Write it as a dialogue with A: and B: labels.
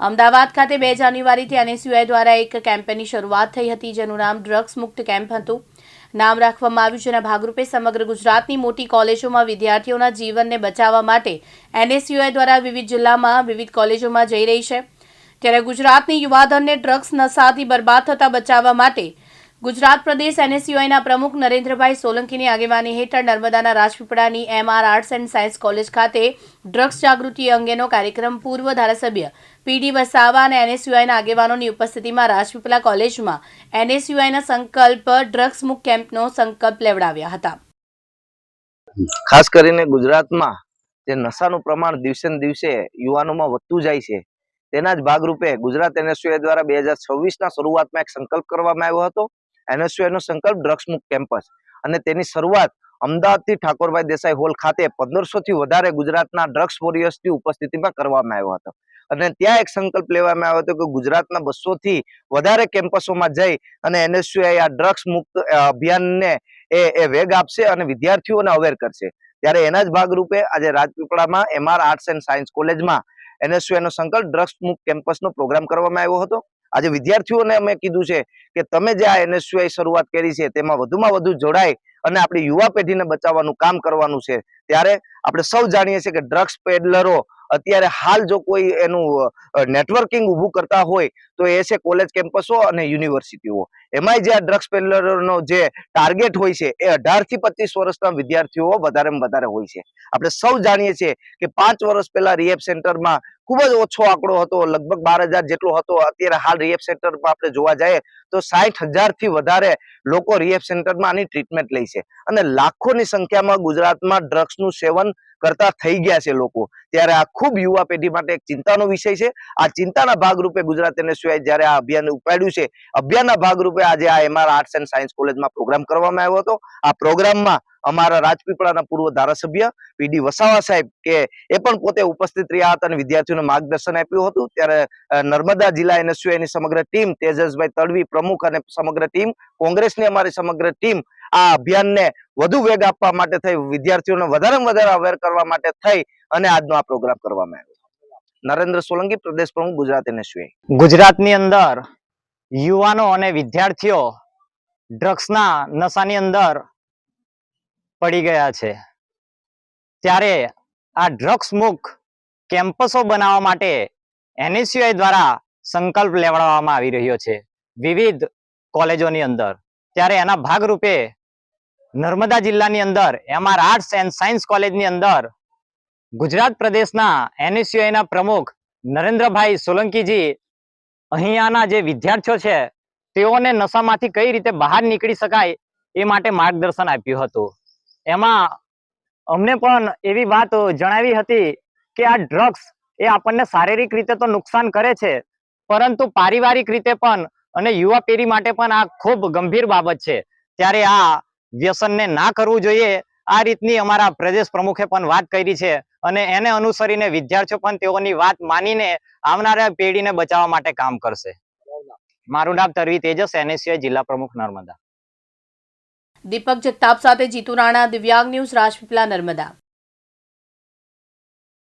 A: અમદાવાદ ખાતે બે જાન્યુઆરીથી એનએસયુઆઈ દ્વારા એક કેમ્પેનની શરૂઆત થઈ હતી, જેનું નામ ડ્રગ્સ મુક્ત કેમ્પ હતું. નામ રાખવામાં આવ્યું જેના ભાગરૂપે સમગ્ર ગુજરાતની મોટી કોલેજોમાં વિદ્યાર્થીઓના જીવનને બચાવવા માટે એનએસયુઆઈ દ્વારા વિવિધ જિલ્લામાં વિવિધ કોલેજોમાં જઈ રહી છે. ત્યારે ગુજરાતની યુવાધનને ડ્રગ્સ નશાથી બરબાદ થતા બચાવવા માટે ગુજરાત પ્રદેશ એનએસયુઆઈના પ્રમુખ નરેન્દ્રભાઈ સોલંકીની આગેવાની હેઠળ નર્મદાના રાજપીપળાની MR arts and science college ખાતે ડ્રગ્સ જાગૃતિ અંગેનો કાર્યક્રમ પૂર્વ ધારાસભ્ય પીડી વસાવા અને એનએસયુઆઈના આગેવાનોની ઉપસ્થિતિમાં રાજપીપળા કોલેજમાં એનએસયુઆઈના સંકલ્પ ડ્રગ્સ મુક્ત કેમ્પનો સંકલ્પ લેવડાવ્યા હતા.
B: ખાસ કરીને ગુજરાતમાં જે નશાનું પ્રમાણ દિવસે દિવસે યુવાનોમાં વધતું જાય છે, તેના જ ભાગરૂપે ગુજરાત એનએસયુઆઈ દ્વારા બે હજાર છવ્વીસના શરૂઆતમાં એક સંકલ્પ કરવામાં આવ્યો હતો. એનએસયુઆઈ નો સંકલ્પ ડ્રગ્સ મુક્ત કેમ્પસ. અને તેની શરૂઆત અમદાવાદથી ઠાકોરભાઈ દેસાઈ હોલ ખાતે પંદરસોથી વધારે ગુજરાતના ડ્રગ્સ વોરિયર્સની ઉપસ્થિતિમાં કરવામાં આવ્યો હતો. અને ત્યાં એક સંકલ્પ લેવામાં આવ્યો હતો કે ગુજરાતના બસોથી વધારે કેમ્પસોમાં જઈ અને એનએસયુઆઈ આ ડ્રગ્સ મુક્ત અભિયાનને એ એ વેગ આપશે અને વિદ્યાર્થીઓને અવેર કરશે. ત્યારે એના જ ભાગરૂપે આજે રાજપીપળામાં એમઆર આર્ટ્સ એન્ડ સાયન્સ કોલેજમાં એનએસયુઆઈનો સંકલ્પ ડ્રગ્સ મુક્ત કેમ્પસનો પ્રોગ્રામ કરવામાં આવ્યો હતો. આજે વિદ્યાર્થીઓને અમે કીધું છે કે તમે જે આ એનએસયુઆઈ શરૂઆત કરી છે, તેમાં વધુમાં વધુ જોડાય અને આપણી યુવા પેઢીને બચાવવાનું કામ કરવાનું છે. ત્યારે આપણે સૌ જાણીએ છીએ કે ડ્રગ્સ પેડલરો અત્યારે હાલ જો કોઈ એનું નેટવર્કિંગ ઊભું કરતા હોય તો એ છે કોલેજ કેમ્પસો અને યુનિવર્સિટીઓ એમાંય જે આ ડ્રગ્સ પેલરોનો જે ટાર્ગેટ હોય છે, એ અઢારથી પચીસ વર્ષના વિદ્યાર્થીઓ વધારેમાં વધારે હોય છે. આપણે સૌ જાણીએ છીએ કે પાંચ વર્ષ પહેલા રિએપ સેન્ટરમાં ખૂબ જ ઓછો આંકડો હતો, લગભગ બાર હજાર જેટલો હતો. અત્યારે હાલ રિએપ સેન્ટરમાં આપણે જોવા જઈએ તો સાઠ હજારથી વધારે લોકો રિએપ સેન્ટરમાં આની ટ્રીટમેન્ટ લે છે. અને લાખોની સંખ્યામાં ગુજરાતમાં ડ્રગ્સનું સેવન કરતા થઈ ગયા છે લોકો. ત્યારે આ ખૂબ યુવા પેઢી માટે એક ચિંતાનો વિષય છે. આ ચિંતાના ભાગરૂપે ગુજરાત એનએસયુઆઈ જ્યારે આ અભિયાન ઉપાડ્યું છે, અભિયાનના ભાગરૂપે આજે આ એમઆર આર્ટસ એન્ડ સાયન્સ કોલેજમાં પ્રોગ્રામ કરવામાં આવ્યો હતો. આ પ્રોગ્રામમાં અમારા રાજપીપળાના પૂર્વ ધારાસભ્ય પીડી વસાવા સાહેબ કે એ પણ પોતે ઉપસ્થિત રહ્યા હતા અને વિદ્યાર્થીઓને માર્ગદર્શન આપ્યું હતું. ત્યારે નર્મદા જિલ્લા એનએસયુઆઈની સમગ્ર ટીમ, તેજસભાઈ તડવી પ્રમુખ અને સમગ્ર ટીમ, કોંગ્રેસની અમારી સમગ્ર ટીમ આ અભિયાનને વધુ વેગ આપવા માટે થઈ, વિદ્યાર્થીઓને વધારેમાં વધારે અવેર કરવા માટે થઈ અને આજનો આ પ્રોગ્રામ કરવામાં આવ્યો. નરેન્દ્ર સોલંકી, પ્રદેશ પ્રમુખ, ગુજરાત એનએસયુઆઈ
C: ગુજરાતની અંદર યુવાનો અને વિદ્યાર્થીઓ ડ્રગ્સના નશાની અંદર પડી ગયા છે. ત્યારે આ ડ્રગ્સ મુક્ત કેમ્પસો બનાવવા માટે એનએસયુઆઈ દ્વારા સંકલ્પ લેવડાવવામાં આવી રહ્યો છે વિવિધ કોલેજોની અંદર. ત્યારે એના ભાગરૂપે નર્મદા જિલ્લાની અંદર એમઆર આર્ટ્સ એન્ડ સાયન્સ કોલેજની અંદર ગુજરાત પ્રદેશના એનએસયુઆઈના પ્રમુખ નરેન્દ્રભાઈ સોલંકીજી અહીંયાના જે વિદ્યાર્થીઓ છે, તેઓને નશામાંથી કઈ રીતે બહાર નીકળી શકાય એ માટે માર્ગદર્શન આપ્યું હતું. એમાં અમને પણ એવી વાત જણાવી હતી કે આ ડ્રગ્સ એ આપણને શારીરિક રીતે તો નુકસાન કરે છે, પરંતુ પારિવારિક રીતે પણ અને યુવા પેઢી માટે પણ આ ખૂબ ગંભીર બાબત છે. ત્યારે આ વ્યસનને ના કરવું જોઈએ આ રીતની અમારા પ્રદેશ પ્રમુખે પણ વાત કરી છે અને એને અનુસરીને વિદ્યાર્થીઓ પણ તેઓની વાત માનીને આવનારા પેઢીને બચાવવા માટે કામ કરશે. મારું નામ તરવી તેજસ એનએસયુઆઈ જિલ્લા પ્રમુખ નર્મદા.
A: દીપક જગતાપ સાથે જીતુ રાણા, દિવ્યાંગ ન્યૂઝ રાજપીપલા નર્મદા.